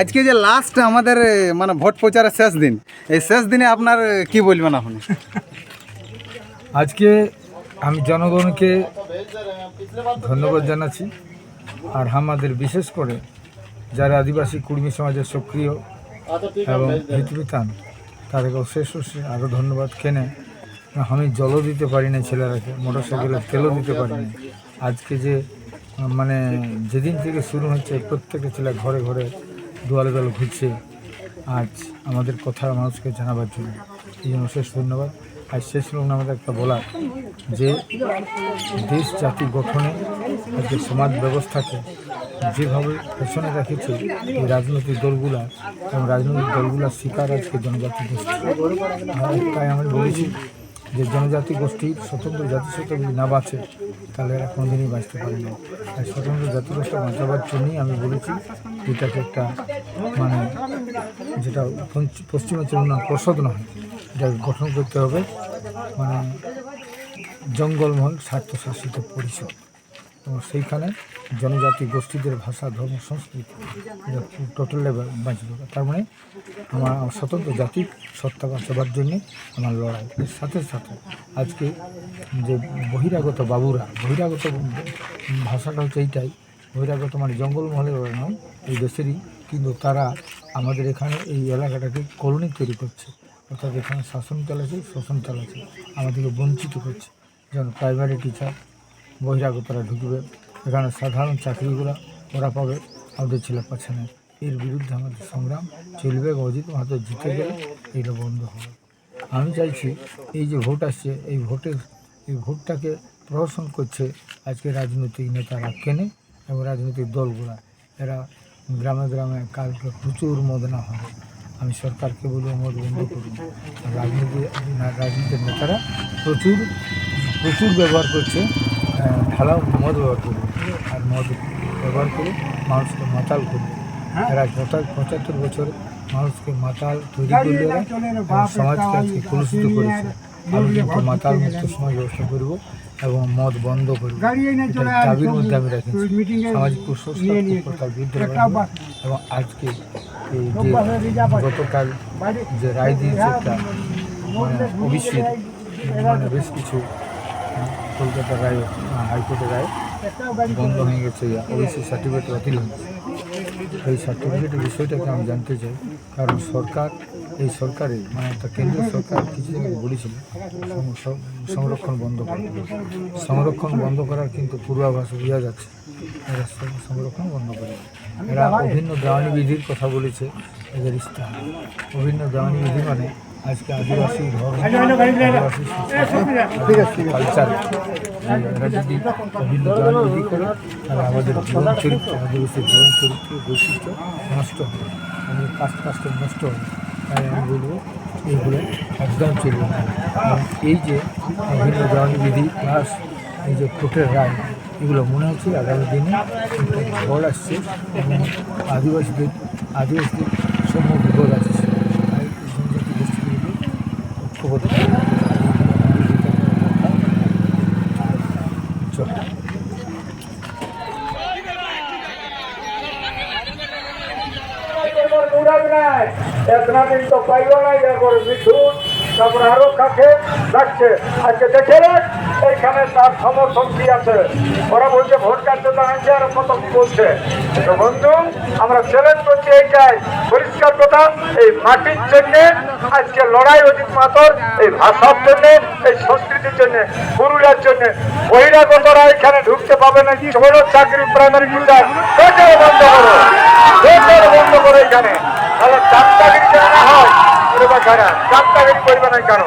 আজকে যে লাস্ট আমাদের মানে ভোট প্রচারের শেষ দিন এই শেষ দিনে আপনার কি বলবেন আপনি? আজকে আমি জনগণকে ধন্যবাদ জানাচ্ছি আর আমাদের বিশেষ করে যারা আদিবাসী কুর্মী সমাজের সক্রিয় এবং হিতবিতান তাদেরকে অশেষ অশেষ আরও ধন্যবাদ। কেনে আমি জলও দিতে পারি না ছেলেরাকে মোটর সাইকেলের তেলও দিতে পারি না আজকে যে মানে যেদিন থেকে শুরু হচ্ছে প্রত্যেকটা ছেলে ঘরে ঘরে দুয়ালে দলে ঘুরছে। আজ আমাদের কথা মানুষকে জানাবার জন্য। এই জন্য শেষ ধন্যবাদ। আর শেষ লোক আমাদের একটা বলার যে, দেশ জাতি গঠনে আজকে সমাজ ব্যবস্থাকে যেভাবে পেছনে রেখেছে এই রাজনৈতিক দলগুলা এবং রাজনৈতিক দলগুলার শিকার আজকে জনজাতি গোষ্ঠী। তাই আমি বলেছি যে জনজাতি গোষ্ঠী, স্বতন্ত্র জাতিসত্ত্ব যদি না বাঁচে, তাহলে এরা কোনোদিনই বাঁচতে পারে না। তাই স্বতন্ত্র জাতিগোষ্ঠী বাঁচাবার জন্যই আমি বলেছি এটাকে একটা মানে যেটা পশ্চিমাঞ্চল না পর্ষদ নয় এটা গঠন করতে হবে। মানে জঙ্গলমহল স্বার্থশাসিত পরিষদ। সেইখানে জনজাতি গোষ্ঠীদের ভাষা, ধর্ম, সংস্কৃতি টোটাল বাঁচবে তার মানে আমার স্বতন্ত্র জাতির সত্তা বাঁচাবার জন্যে আমার লড়াই। এর সাথে সাথে আজকে যে বহিরাগত বাবুরা, বহিরাগত ভাষাটা হচ্ছে এইটাই। বহিরাগত মানে জঙ্গলমহলের ওরা নয়, এই দেশেরই। কিন্তু তারা আমাদের এখানে এই এলাকাটাকে কলোনি তৈরি করছে। অর্থাৎ এখানে শাসন চালাচ্ছে শোষণ চালাচ্ছে আমাদেরকে বঞ্চিত করছে। যেমন প্রাইমারি টিচার বহিরাগতরা ঢুকবে। এখানে সাধারণ চাকরিগুলো ওরা পাবে। আমাদের ছেলে পাচ্ছে না। এর বিরুদ্ধে আমাদের সংগ্রাম চলবে। অজিত মাহাতো জিতে গেলে এটা বন্ধ হবে। আমি চাইছি এই যে ভোট আসছে, এই ভোটের, এই ভোটটাকে প্রহসন করছে আজকে রাজনৈতিক নেতারা কেনে এবং রাজনৈতিক দলগুলা। এরা গ্রামে গ্রামে কালকে প্রচুর মদনা হবে। আমি সরকারকে বলব, মদ বন্ধ করুন। রাজনীতি, রাজনীতির নেতারা প্রচুর প্রচুর ব্যবহার করছে। আহ, ঢালা মদ ব্যবহার করবে আর মদ ব্যবহার করে মানুষকে মাতাল করবে এরা পঁচা পঁচাত্তর বছর মানুষকে মাতাল তৈরি করলে এরা সমাজকে আজকে কলুষিত করেছে। আমি কিন্তু মাতাল মুক্ত সমাজ ব্যবস্থা করব এবং মদ বন্ধ করব। দাবির মধ্যে আমি রেখেছি। সামাজিক কুসংস্কার বিরুদ্ধে এবং আজকে এই যে গতকাল যে রায় দিয়েছে একটা মানে অভিষেক মানে বেশ কিছু কলকাতার রায় হাইকোর্টের রায়, বন্ধ হয়ে গেছে ওবিসি সার্টিফিকেট বাতিল হয়ে এই সার্টিফিকেটের বিষয়টাকে আমি জানতে চাই, কারণ সরকার, এই সরকারে মানে একটা কেন্দ্রীয় সরকার কিছুদিন আগে বলেছিল সংরক্ষণ বন্ধ করতে সংরক্ষণ বন্ধ করার কিন্তু পূর্বাভাস বোঝা যাচ্ছে, এরা সংরক্ষণ বন্ধ করে এরা অভিন্ন দেওয়ানি বিধির কথা বলেছে, এদের ইস্তাহার। অভিন্ন দেওয়ানি বিধি মানে আজকে আদিবাসী আদিবাসী কালচার এরা যদি বিধি করে তাহলে আমাদের জীবন চরিত্র আদিবাসী জীবন চরিত্র বৈশিষ্ট্য নষ্ট হবে। আমাদের কাস্ট কাস্টম নষ্ট হবে। তাই আমি বলব এইগুলো একদম চলবে না। এই যে অভিন্ন দেওয়ানি বিধি প্লাস এই যে কোর্টের রায় এগুলো মনে হচ্ছে আগামী দিনে একটা ঝড় আসছে এবং আদিবাসীদের আদিবাসীদের সমূহ বিপদ আসছে তাই এই জনজাতি গোষ্ঠীগুলিকে ঐক্যবদ্ধ করতে হবে। জয়। এতনা দিন তো পাইল নাই, এরপর মিঠুন তারপর আরও কাকে ডাকছে আজকে দেখে এইখানে তার সমর্থন কি আছে? ওরা বলছে, ভোট কাটতে দাঁড়াচ্ছে আর কত কি বলছে। তো বন্ধু, আমরা চ্যালেঞ্জ করছি এইটাই। পরিষ্কার কথা এই মাটির জন্য আজকে লড়াই অজিত মাতর, এই ভাষার জন্য, এই সংস্কৃতির জন্য, পুরুলিয়ার জন্য। বহিরাগতরা এখানে ঢুকতে পাবে না, ছোট চাকরি প্রাইমারি টিচার বন্ধ করে এখানে। তাহলে চাপটাগিরি যেন না হয়? বা কারা চাপটাগিরি করবে না কেন?